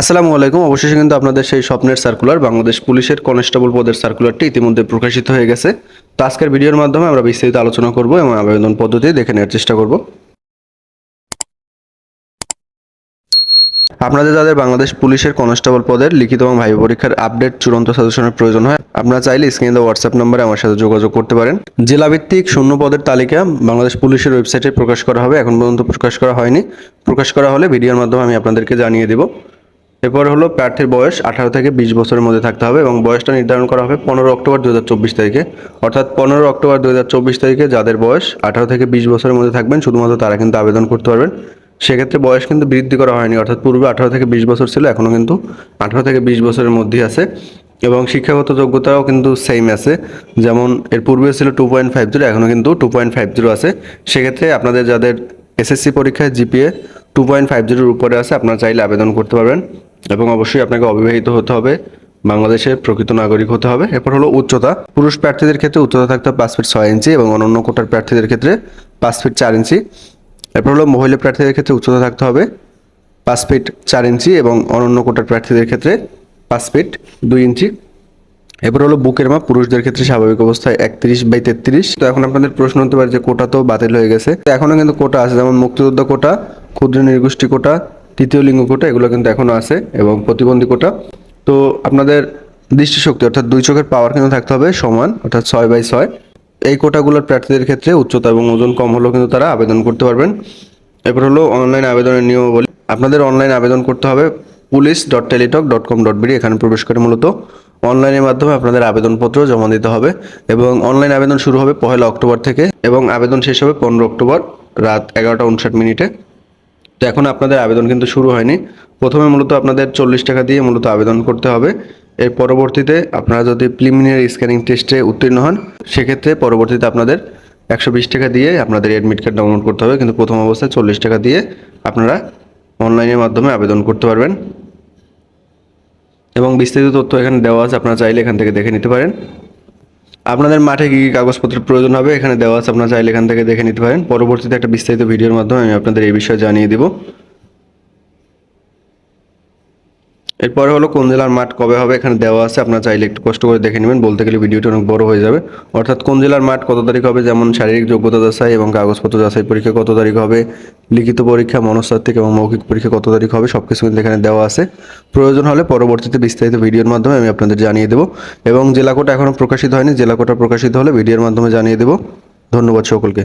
আসসালামু আলাইকুম। অবশেষে কিন্তু আপনাদের সেই স্বপ্নের সার্কুলার বাংলাদেশ পুলিশের কনস্টেবল পদের সার্কুলারটি ইতিমধ্যে প্রকাশিত হয়ে গেছে। তো আজকের ভিডিওর মাধ্যমে আমরা বিস্তারিত আলোচনা করব এবং আবেদন পদ্ধতি দেখে নেওয়ার চেষ্টা করব। আপনাদের যাদের বাংলাদেশ পুলিশের কনস্টেবল পদের লিখিত এবং ভাইবা পরীক্ষার আপডেট চূড়ান্ত সাজেশনের প্রয়োজন হয়। আপনারা চাইলে স্ক্রিনে দেওয়া হোয়াটসঅ্যাপ নম্বরে আমার সাথে যোগাযোগ করতে পারেন। জেলাভিত্তিক শূন্য পদের তালিকা বাংলাদেশ পুলিশের ওয়েবসাইটে প্রকাশ করা হবে। এখন পর্যন্ত প্রকাশ করা হয়নি। প্রকাশ করা হলে ভিডিওর মাধ্যমে আমি আপনাদেরকে জানিয়ে দেব। এরপর হলো প্রার্থীর বয়স আঠারো থেকে বিশ বছরের মধ্যে থাকতে হবে এবং বয়সটা নির্ধারণ করা হবে পনেরো অক্টোবর দু হাজার চব্বিশ তারিখে। অর্থাৎ পনেরো অক্টোবর দুই হাজার চব্বিশ তারিখে যাদের বয়স আঠারো থেকে বিশ বছরের মধ্যে থাকবেন, শুধুমাত্র তারা কিন্তু আবেদন করতে পারবেন। সেক্ষেত্রে বয়স কিন্তু বৃদ্ধি করা হয়নি, অর্থাৎ পূর্বে আঠারো থেকে বিশ বছর ছিল এখনও কিন্তু আঠারো থেকে বিশ বছরের মধ্যেই আছে। এবং শিক্ষাগত যোগ্যতাও কিন্তু সেম আছে। যেমন এর পূর্বে ছিল টু পয়েন্ট ফাইভ জিরো এখনও কিন্তু টু পয়েন্ট ফাইভ জিরো আছে। সেক্ষেত্রে আপনাদের যাদের এসএসসি পরীক্ষায় জিপিএ টু পয়েন্ট ফাইভ জিরোর উপরে আছে, আপনারা চাইলে আবেদন করতে পারবেন। এবং অবশ্যই আপনাকে অবিবাহিত হতে হবে, বাংলাদেশের প্রকৃত নাগরিক হতে হবে। এরপর হলো উচ্চতা। পুরুষ প্রার্থীদের ক্ষেত্রে উচ্চতা থাকতে হবে পাঁচ ফিট ছয় ইঞ্চি এবং অন্যান্য কোটার প্রার্থীদের ক্ষেত্রে পাঁচ ফিট চার ইঞ্চি। এরপর হলো মহিলা প্রার্থীদের ক্ষেত্রে উচ্চতা থাকতে হবে পাঁচ ফিট চার ইঞ্চি এবং অনন্য কোটার প্রার্থীদের ক্ষেত্রে পাঁচ ফিট দুই ইঞ্চি। এরপর হলো বুকের মাপ। পুরুষদের ক্ষেত্রে স্বাভাবিক অবস্থায় একত্রিশ বাই তেত্রিশ। তো এখন আপনাদের প্রশ্ন হতে পারে যে কোটা তো বাতিল হয়ে গেছে। এখনও কিন্তু কোটা আছে। যেমন মুক্তিযোদ্ধা কোটা, ক্ষুদ্র নৃগোষ্ঠী কোটা তৃতীয় লিঙ্গ কোটা, এগুলো কিন্তু এখনও আছে, এবং প্রতিবন্ধী কোটা। তো আপনাদের দৃষ্টিশক্তি, অর্থাৎ দুই চোখের পাওয়ার কিন্তু থাকতে হবে, সমান, অর্থাৎ ছয় বাই ছয়। এই কোটাগুলোর প্রার্থীদের ক্ষেত্রে উচ্চতা এবং ওজন কম হলেও কিন্তু তারা আবেদন করতে পারবেন। এরপর হলো অনলাইন আবেদনের নিয়মাবলী। আপনাদের অনলাইন আবেদন করতে হবে police dot Teletalk dot com dot BD এখানে প্রবেশ করে মূলত। অনলাইনের মাধ্যমে আপনাদের আবেদনপত্র জমা দিতে হবে, এবং অনলাইন আবেদন শুরু হবে পহেলা অক্টোবর থেকে, এবং আবেদন শেষ হবে পনেরো অক্টোবর রাত এগারোটা উনষাট মিনিটে। তো এখন আপনাদের আবেদন কিন্তু শুরু হয়নি। প্রথমে মূলত আপনাদের চল্লিশ টাকা দিয়ে মূলত আবেদন করতে হবে। এর পরবর্তীতে আপনারা যদি প্রিলিমিনারি স্ক্যানিং টেস্টে উত্তীর্ণ হন, সেক্ষেত্রে পরবর্তীতে আপনাদের একশো বিশ টাকা দিয়ে আপনাদের অ্যাডমিট কার্ড ডাউনলোড করতে হবে। কিন্তু প্রথম অবস্থায় চল্লিশ টাকা দিয়ে আপনারা অনলাইনের মাধ্যমে আবেদন করতে পারবেন। এবং বিস্তারিত তথ্য এখানে দেওয়া আছে, আপনারা চাইলে এখান থেকে দেখে নিতে পারেন। আপনাদের মাঠে কী কী কাগজপত্রের প্রয়োজন হবে এখানে দেওয়া আছে, আপনারা চাইলে এখান থেকে দেখে নিতে পারেন। পরবর্তীতে একটা বিস্তারিত ভিডিওর মাধ্যমে আমি আপনাদের এই বিষয়ে জানিয়ে দেবো। এরপরে হলো কোন জেলার মাঠ কবে হবে এখানে দেওয়া আছে, আপনারা চাইলে একটু কষ্ট করে দেখে নেবেন, বলতে গেলে ভিডিওটা অনেক বড় হয়ে যাবে। অর্থাৎ কোন জেলার মাঠ কত তারিখ হবে, যেমন শারীরিক যোগ্যতা যাচাই এবং কাগজপত্র যাচাই পরীক্ষা কত তারিখ হবে, লিখিত পরীক্ষা, মনস্তাত্ত্বিক এবং মৌখিক পরীক্ষা কত তারিখ হবে সব কিছু কিন্তু এখানে দেওয়া আছে। প্রয়োজন হলে পরবর্তীতে বিস্তারিত ভিডিওর মাধ্যমে আমি আপনাদের জানিয়ে দেবো। এবং জেলা কোটা এখনও প্রকাশিত হয়নি জেলা কোটা প্রকাশিত হলে ভিডিওর মাধ্যমে জানিয়ে দেবো। ধন্যবাদ সকলকে।